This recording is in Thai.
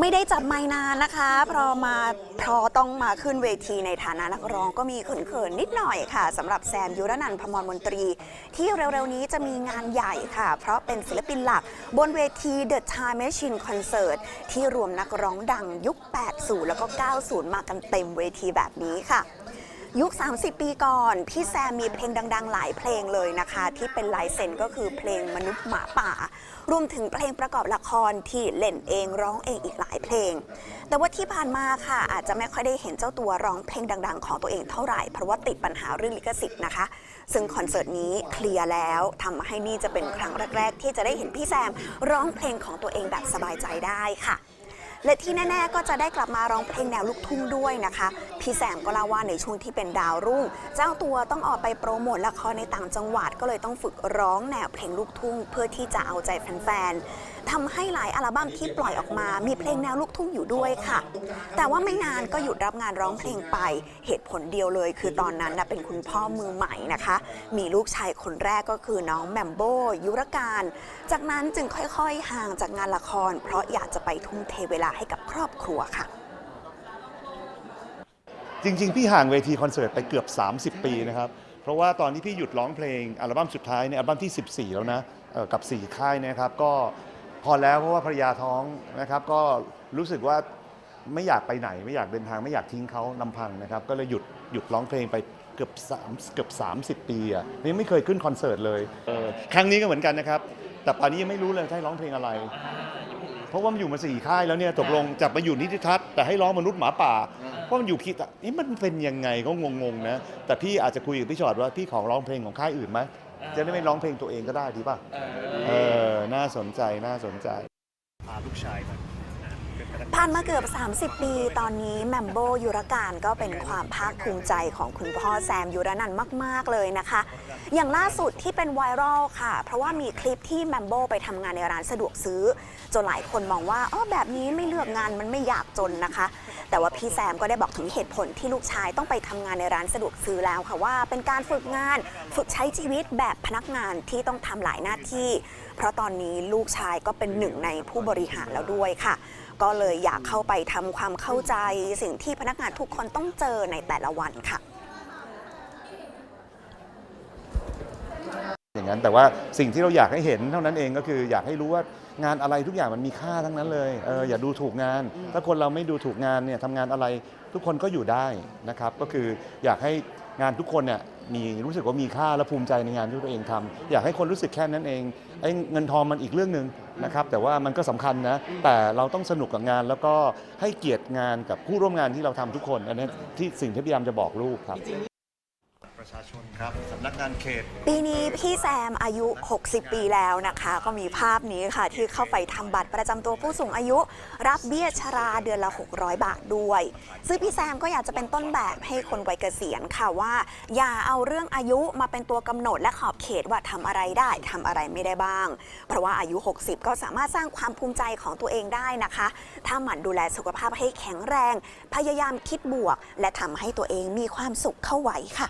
ไม่ได้จับไมค์นานนะคะเพราะมาพราะต้องมาขึ้นเวทีในฐานะนักร้องก็มีเขินๆนิดหน่อยค่ะสำหรับแซมยุรนันท์พมรมนตรี ที่เร็วๆนี้จะมีงานใหญ่ค่ะ เพราะเป็นศิลปินหลักบนเวที The Time Machine Concert ที่รวมนักร้องดังยุค 80 แล้วก็ 90 มากันเต็มเวทีแบบนี้ค่ะ ยุค 30 ปีก่อน พี่แซมมีเพลงดัง ๆ หลายเพลงเลยนะคะ ที่เป็นลายเซ็นก็คือเพลงมนุษย์หมาป่า รวมถึงเพลงประกอบละครที่เล่นเองร้องเองอีกหลายเพลง แต่ว่าที่ผ่านมาค่ะอาจจะไม่ค่อยได้เห็นเจ้าตัวร้องเพลงดัง ๆ ของตัวเองเท่าไหร่เพราะว่าติดปัญหาเรื่องลิขสิทธิ์นะคะ ซึ่งคอนเสิร์ตนี้เคลียร์แล้วทำให้นี่จะเป็นครั้งแรก ๆ ที่จะได้เห็นพี่แซมร้องเพลงของตัวเองแบบสบายใจได้ค่ะ และที่แน่ๆ ก็จะได้กลับมาร้องเพลงแนวลูกทุ่งด้วยนะคะ พี่แสมก็เล่าว่าในช่วงที่เป็นดาวรุ่ง เจ้าตัวต้องออกไปโปรโมทละครในต่างจังหวัดก็เลยต้องฝึกร้องแนวเพลงลูกทุ่ง เพื่อที่จะเอาใจแฟนๆ ทำให้หลายอัลบั้มที่ปล่อยออกมา มีเพลงแนวลูกทุ่งอยู่ด้วยค่ะ แต่ว่าไม่นานก็หยุดรับงานร้องเพลงไป เหตุผลเดียวเลย คือตอนนั้นนะเป็นคุณพ่อมือใหม่นะคะ มีลูกชายคนแรกก็คือน้องแมมโบยุรการ จากนั้นจึงค่อยๆ ห่างจากงานละคร เพราะอยากจะไปทุ่มเทเวลาให้กับครอบครัวค่ะจริง ๆ พี่ห่างเวทีคอนเสิร์ตไปเกือบ 30 ปีนะครับ เพราะว่าตอนที่พี่หยุดร้องเพลงอัลบั้มสุดท้ายเนี่ยอัลบั้มที่ 14 แล้วนะกับ 4 ค่ายนะครับ ก็ อแล้วเพราะว่าภรรยาท้องนะครับ ก็รู้สึกว่าไม่อยากไปไหน ไม่อยากเดินทางไม่อยากทิ้งเขาลำพังนะครับ ก็เลยหยุดหยุดร้องเพลงไปเกือบ3เกือบ30 ปีอะนี่ไม่เคยขึ้นคอนเสิร์ตเลยเออครั้งนี้ก็เหมือนกันนะครับ แต่ป่านนี้ยังไม่รู้เลยจะให้ร้องเพลงอะไร เพราะว่ามันอยู่มาสี่ค่ายแล้วเนี่ยตกลงจะมาอยู่นิติทัศน์แต่ให้ร้องมนุษย์หมาป่าเพราะมันอยู่คิดอะนี่มันเป็นยังไงก็งงๆนะแต่พี่อาจจะคุยกับพี่ชอดว่าพี่ขอร้องเพลงของค่ายอื่นไหม จะได้ไม่ร้องเพลงตัวเองก็ได้ดีป่ะ เออ น่าสนใจ น่าสนใจ พาลูกชายมาเป็นพนักงผ่านมาเกือบ 30 ปี ตอนนี้แมมโบยุรการก็เป็นความภาคภูมิใจของคุณพ่อแซมยุรนันท์มาก ๆ เลยนะคะ อย่างล่าสุดที่เป็นไวรัลค่ะ เพราะว่ามีคลิปที่แมมโบไปทำงานในร้านสะดวกซื้อ จนหลายคนมองว่าอ๋อแบบนี้ไม่เลือกงานมันไม่อยากจนนะคะ แต่ว่าพี่แซมก็ได้บอกถึงเหตุผลที่ลูกชายต้องไปทำงานในร้านสะดวกซื้อแล้วค่ะว่า เป็นการฝึกงานฝึกใช้ชีวิตแบบพนักงานที่ต้องทำหลายหน้าที่ เพราะตอนนี้ลูกชายก็เป็นหนึ่งในผู้บริหารแล้วด้วยค่ะ ก็เลยอยากเข้าไปทำความเข้าใจสิ่งที่พนักงานทุกคนต้องเจอในแต่ละวันค่ะ อย่างนั้น แต่ว่าสิ่งที่เราอยากให้เห็นเท่านั้นเองก็คืออยากให้รู้ว่างานอะไรทุกอย่างมันมีค่าทั้งนั้นเลยเอออย่าดูถูกงาน ถ้าคนเราไม่ดูถูกงานเนี่ยทำงานอะไรทุกคนก็อยู่ได้นะครับ ก็คืออยากให้งานทุกคนเนี่ยมีรู้สึกว่ามีค่าและภูมิใจในงานที่ตัวเองทำอยากให้คนรู้สึกแค่นั้นเองไอ้เงินทองมันอีกเรื่องหนึ่งนะครับ แต่ว่ามันก็สำคัญนะ แต่เราต้องสนุกกับงานแล้วก็ให้เกียรติงานกับผู้ร่วมงานที่เราทำทุกคน อันนี้ที่สิ่งที่พยายามจะบอกลูกครับ ประชาชนครับสำนักงานเขต ปีนี้พี่แซมอายุ 60 ปีแล้วนะคะ ก็มีภาพนี้ค่ะ ที่เข้าไปทำบัตรประจำตัวผู้สูงอายุ รับเบี้ยชราเดือนละ 600 บาทด้วย ซึ่งพี่แซมก็อยากจะเป็นต้นแบบให้คนวัยเกษียณค่ะว่า อย่าเอาเรื่องอายุมาเป็นตัวกำหนดและขอบเขตว่าทำอะไรได้ทำอะไรไม่ได้บ้าง เพราะว่าอายุ 60 ก็สามารถสร้างความภูมิใจของตัวเองได้นะคะ ถ้าหมั่นดูแลสุขภาพให้แข็งแรง พยายามคิดบวก และทำให้ตัวเองมีความสุขเข้าไว้ค่ะ